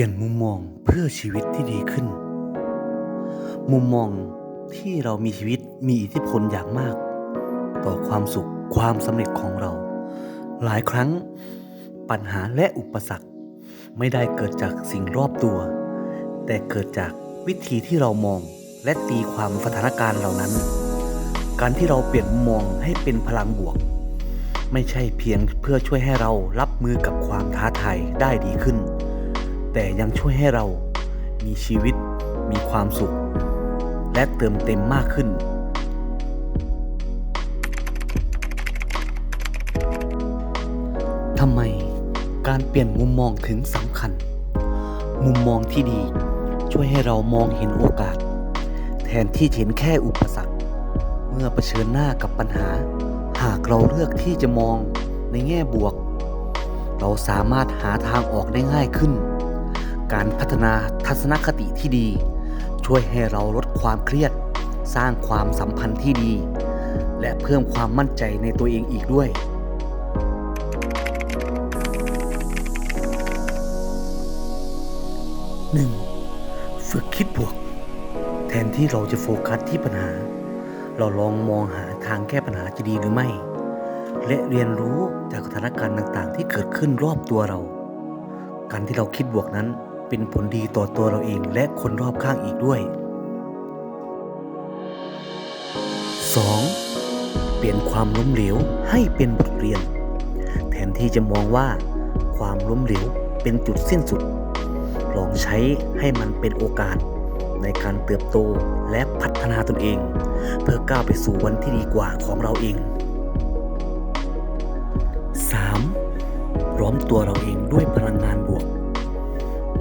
ลี่ยนมุมมองเพื่อชีวิตที่ดีขึ้น มุมมองที่เรามีชีวิตมีอิทธิพลอย่างมาก ต่อความสุขความสำเร็จของเรา หลายครั้งปัญหาและอุปสรรค ไม่ได้เกิดจากสิ่งรอบตัว แต่เกิดจากวิธีที่เรามองและตีความสถานการณ์เหล่านั้น การที่เราเปลี่ยนมุมมองให้เป็นพลังบวก ไม่ใช่เพียงเพื่อช่วยให้เรารับมือกับความท้าทายได้ดีขึ้น แต่ยังช่วยให้เรามีชีวิต มีความสุข และเติมเต็มมากขึ้น ทำไมการเปลี่ยนมุมมองถึงสำคัญ มุมมองที่ดีช่วยให้เรามองเห็นโอกาส แทนที่เห็นแค่อุปสรรค เมื่อเผชิญหน้ากับปัญหา หากเราเลือกที่จะมองในแง่บวก เราสามารถหาทางออกได้ง่ายขึ้น การพัฒนาทัศนคติที่ดี ช่วยให้เราลดความเครียด สร้างความสัมพันธ์ที่ดี และเพิ่มความมั่นใจในตัวเองอีกด้วย 1. ฝึกคิดบวก แทนที่เราจะโฟกัสที่ปัญหา เราลองมองหาทางแก้ปัญหาจะดีหรือไม่ และเรียนรู้จากสถานการณ์ต่างๆ ที่เกิดขึ้นรอบตัวเรา การที่เราคิดบวกนั้น เป็นผลดีต่อตัวเราเองและคนรอบข้างอีกด้วย 2. เปลี่ยนความล้มเหลวให้เป็นบทเรียน แทนที่จะมองว่า ความล้มเหลวเป็นจุดสิ้นสุด ลองใช้ให้มันเป็นโอกาส ในการเติบโตและพัฒนาตนเอง เพื่อก้าวไปสู่วันที่ดีกว่าของเราเอง 3. ร้อมตัวเราเองด้วยพลังงานบวก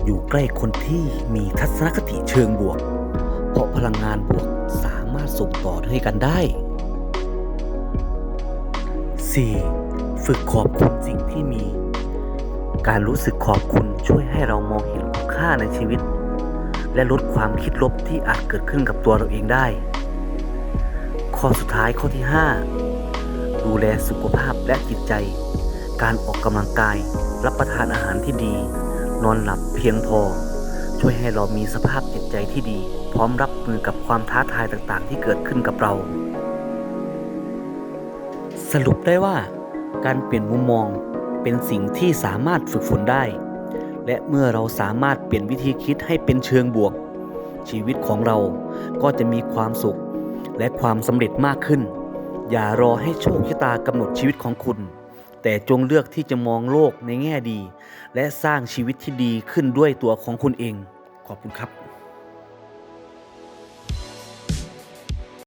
อยู่ใกล้คนที่มีทัศนคติเชิงบวก เพราะพลังงานบวกสามารถส่งต่อให้กันได้ 4. ฝึกขอบคุณสิ่งที่มี การรู้สึกขอบคุณช่วยให้เรามองเห็นคุณค่าในชีวิต และลดความคิดลบที่อาจเกิดขึ้นกับตัวเราเองได้ ข้อสุดท้ายข้อที่ 5 ดูแลสุขภาพและจิตใจ การออกกำลังกาย รับประทานอาหารที่ดี นอนหลับเพียงพอ ช่วยให้เรามีสภาพจิตใจที่ดี พร้อมรับมือกับความท้าทายต่างๆ ที่เกิดขึ้นกับเรา สรุปได้ว่า การเปลี่ยนมุมมองเป็นสิ่งที่สามารถฝึกฝนได้ และเมื่อเราสามารถเปลี่ยนวิธีคิดให้เป็นเชิงบวก ชีวิตของเราก็จะมีความสุข และความสำเร็จมากขึ้น อย่ารอให้โชคชะตากำหนดชีวิตของคุณ แต่จงเลือกที่จะมองโลกในแง่ดี และสร้างชีวิตที่ดีขึ้นด้วยตัวของคุณเอง ขอบคุณครับ